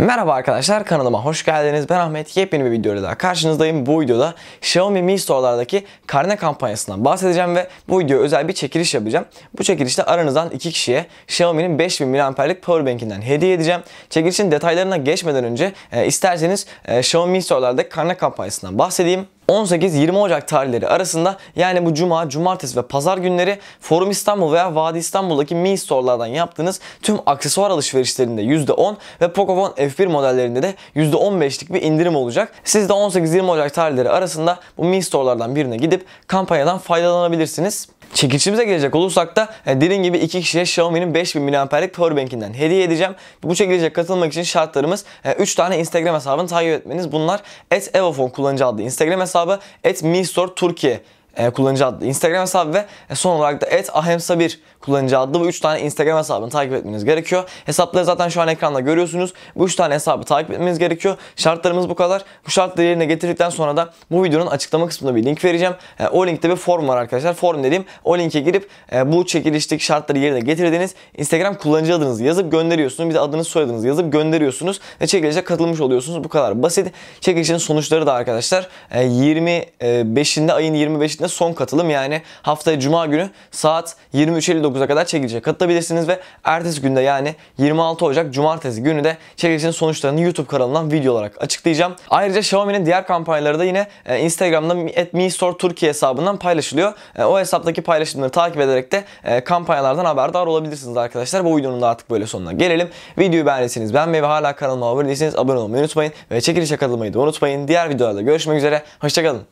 Merhaba arkadaşlar kanalıma hoş geldiniz. Ben Ahmet. Yepyeni bir videoyla daha karşınızdayım. Bu videoda Xiaomi Mi Store'lardaki karne kampanyasından bahsedeceğim ve bu video özel bir çekiliş yapacağım. Bu çekilişte aranızdan iki kişiye Xiaomi'nin 5000 mAh'lik powerbank'inden hediye edeceğim. Çekilişin detaylarına geçmeden önce e, isterseniz e, Xiaomi Mi Store'lardaki karne kampanyasından bahsedeyim. 18-20 Ocak tarihleri arasında yani bu cuma, cumartesi ve pazar günleri Forum İstanbul veya Vadi İstanbul'daki Mi Store'lardan yaptığınız tüm aksesuar alışverişlerinde %10 ve Pocophone F1 modellerinde de %15'lik bir indirim olacak. Siz de 18-20 Ocak tarihleri arasında bu Mi Store'lardan birine gidip kampanyadan faydalanabilirsiniz. Çekilişimize gelecek olursak da e, dediğim gibi iki kişiye Xiaomi'nin 5000 mAh'lik powerbank'inden hediye edeceğim. Bu çekilişe katılmak için şartlarımız 3 tane Instagram hesabını takip etmeniz. Bunlar @evofon kullanıcı adlı Instagram hesabı, @mistore Türkiye e, kullanıcı adlı Instagram hesabı ve e, son olarak da @ahemsa1 kullanıcı adlı bu 3 tane Instagram hesabını takip etmeniz gerekiyor. Hesapları zaten şu an ekranda görüyorsunuz. Bu 3 tane hesabı takip etmeniz gerekiyor. Şartlarımız bu kadar. Bu şartları yerine getirdikten sonra da bu videonun açıklama kısmında bir link vereceğim. E, o linkte bir form var arkadaşlar. Form dediğim o linke girip e, bu çekilişteki şartları yerine getirdiğiniz Instagram kullanıcı adınızı yazıp gönderiyorsunuz. Bir de adınız soyadınızı yazıp gönderiyorsunuz ve çekilişe katılmış oluyorsunuz. Bu kadar basit. Çekilişin sonuçları da arkadaşlar e, 25'inde ayın 25'inde son katılım yani haftaya cuma günü saat 23.59'a kadar çekilişe katılabilirsiniz ve ertesi günde yani 26 Ocak cumartesi günü de çekilişin sonuçlarını YouTube kanalından video olarak açıklayacağım. Ayrıca Xiaomi'nin diğer kampanyaları da yine e, Instagram'da Mi Store Türkiye hesabından paylaşılıyor. E, o hesaptaki paylaşımları takip ederek de e, kampanyalardan haberdar olabilirsiniz arkadaşlar. Bu videonun da artık böyle sonuna gelelim. Videoyu beğendiyseniz beğenmeyi ve hala kanalıma abone değilseniz abone olmayı unutmayın. Ve çekilişe katılmayı da unutmayın. Diğer videolarda görüşmek üzere. Hoşçakalın.